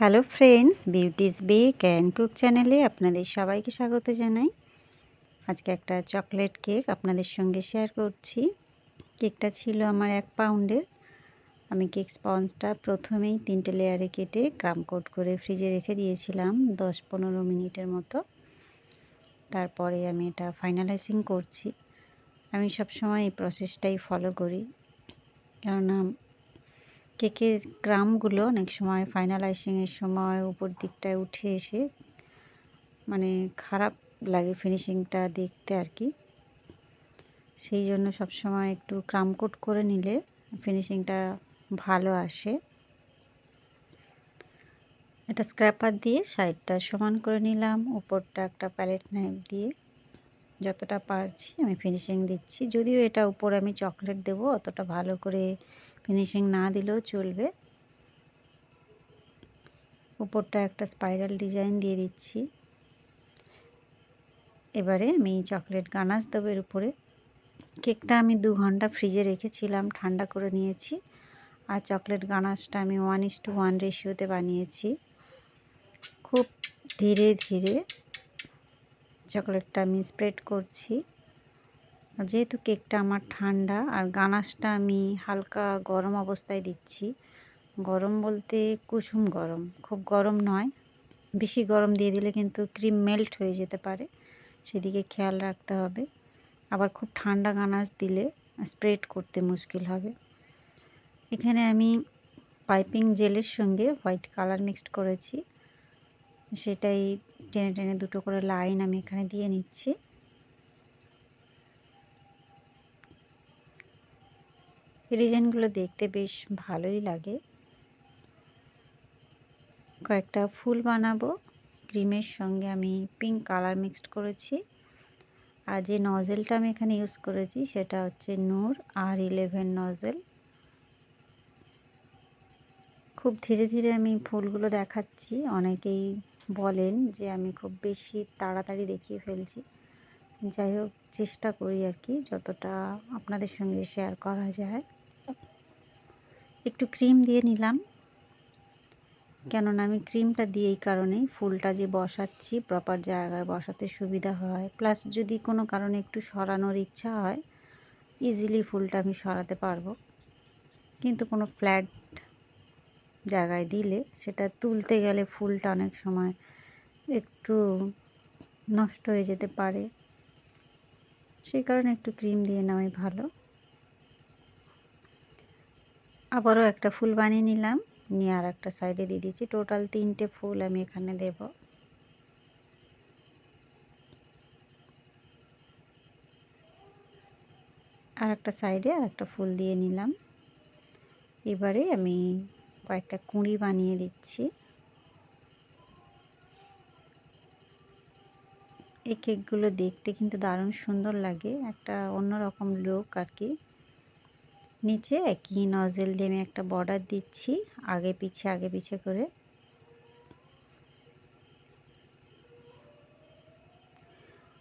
Hello friends, Beauty's bake and cook চ্যানেলে আপনাদের সবাইকে স্বাগত জানাই। আজকে একটা চকলেট কেক আপনাদের সঙ্গে শেয়ার করছি। কেকটা ছিল আমার এক পাউন্ডের। আমি কেক স্পঞ্জটা প্রথমেই তিনটে লেয়ারে কেটে ক্রাম কোট করে ফ্রিজে রেখে দিয়েছিলাম দশ পনেরো মিনিটের মতো। তারপরে আমি এটা ফাইনালাইজিং করছি। আমি সবসময় এই প্রসেসটাই ফলো করি। কেননা কেকের গ্রামগুলো অনেক সময় ফাইনালাইজিংয়ের সময় উপর দিকটায় উঠে এসে মানে খারাপ লাগে ফিনিশিংটা দেখতে আর কি। সেই জন্য সবসময় একটু ক্রাম কোট করে নিলে ফিনিশিংটা ভালো আসে। এটা স্ক্র্যাপার দিয়ে সাইডটা সমান করে নিলাম, উপরটা একটা প্যালেট নাইফ দিয়ে। যতটা পারছি আমি ফিনিশিং দিচ্ছি। যদিও এটা উপরে আমি চকলেট দেবো, অতটা ভালো করে ফিনিশিং না দিলেও চলবে। উপরটা একটা স্পাইরাল ডিজাইন দিয়ে দিচ্ছি। এবারে আমি চকলেট গানাস দেবো এর উপরে। কেকটা আমি দু ঘণ্টা ফ্রিজে রেখেছিলাম, ঠান্ডা করে নিয়েছি। আর চকলেট গানাসটা আমি ওয়ান ইস টু ওয়ান রেশিওতে বানিয়েছি। খুব ধীরে ধীরে চকলেটটা আমি স্প্রেড করছি। যেহেতু কেকটা আমার ঠান্ডা, আর গানাশটা আমি হালকা গরম অবস্থায় দিচ্ছি, গরম বলতে কুসুম গরম, খুব গরম নয়। বেশি গরম দিয়ে দিলে কিন্তু ক্রিম মেল্ট হয়ে যেতে পারে, সেদিকে খেয়াল রাখতে হবে। আবার খুব ঠান্ডা গানাশ দিলে স্প্রেড করতে মুশকিল হবে। এখানে আমি পাইপিং জেলের সঙ্গে হোয়াইট কালার মিক্সড করেছি। সেটাই টেনে টেনে দুটো করে লাইন আমি এখানে দিয়ে নিচ্ছি। ডিজাইনগুলো দেখতে বেশ ভালোই লাগে। কয়েকটা ফুল বানাবো। ক্রিমের সঙ্গে আমি পিঙ্ক কালার মিক্সড করেছি। আর যে নজেলটা আমি এখানে ইউজ করেছি সেটা হচ্ছে নূর আর ইলেভেন নজেল। খুব ধীরে ধীরে আমি ফুলগুলো দেখাচ্ছি। অনেকেই বলেন যে, আমি খুব বেশি তাড়াতাড়ি দেখিয়ে ফেলছি। যাই হোক, চেষ্টা করি আর কি, যতটা আপনাদের সঙ্গে শেয়ার করা যায়। একটু ক্রিম দিয়ে নিলাম। কেননা, আমি ক্রিমটা দিয়ে এই কারণেই, ফুলটা যে বসাচ্ছি প্রপার জায়গায় বসাতে সুবিধা হয়। প্লাস যদি কোনো কারণে একটু সরানোর ইচ্ছা হয় ইজিলি ফুলটা আমি সরাতে পারব। কিন্তু কোনো ফ্ল্যাট জায়গায় দিলে সেটা তুলতে গেলে ফুলটা অনেক সময় একটু নষ্ট হয়ে যেতে পারে। সেই কারণে একটু ক্রিম দিয়ে নেওয়াই ভালো। আবারও একটা ফুল বানিয়ে নিলাম, নিয়ে আর একটা সাইডে দিয়ে দিয়েছি টোটাল তিনটে ফুল আমি এখানে দেব। আর একটা সাইডে আর একটা ফুল দিয়ে নিলাম। এবারে আমি কয়েকটা কুঁড়ি বানিয়ে দিচ্ছি। এই কেকগুলো দেখতে কিন্তু দারুণ সুন্দর লাগে, একটা অন্যরকম লুক আর কি। নিচে একই নজেল দিয়ে আমি একটা বর্ডার দিচ্ছি, আগে পিছে আগে পিছে করে।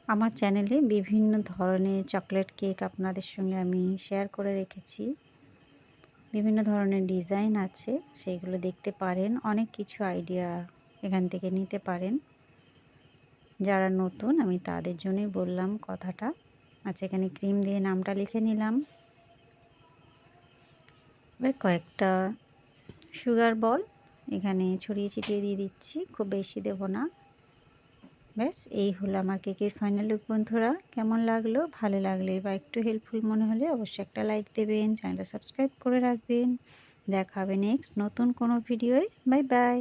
আমার চ্যানেলে বিভিন্ন ধরনের চকলেট কেক আপনাদের সঙ্গে আমি শেয়ার করে রেখেছি। বিভিন্ন ধরনের ডিজাইন আছে সেইগুলো দেখতে পারেন। অনেক কিছু আইডিয়া এখান থেকে নিতে পারেন। যারা নতুন, আমি তাদের জন্যই বললাম কথাটা। আচ্ছা এখানে ক্রিম দিয়ে নামটা লিখে নিলাম। এবার কয়েকটা সুগার বল এখানে ছড়িয়ে ছিটিয়ে দিয়ে দিচ্ছি। খুব বেশি দেব না। ব্যাস, এই হলো আমার কেকের ফাইনাল লুক বন্ধুরা। কেমন লাগল? ভালো লাগলে বা একটু হেল্পফুল মনে হলে অবশ্যই একটা লাইক দেবেন চ্যানেলটা সাবস্ক্রাইব করে রাখবেন। দেখা হবে নেক্সট নতুন কোনো ভিডিওয় বাই বাই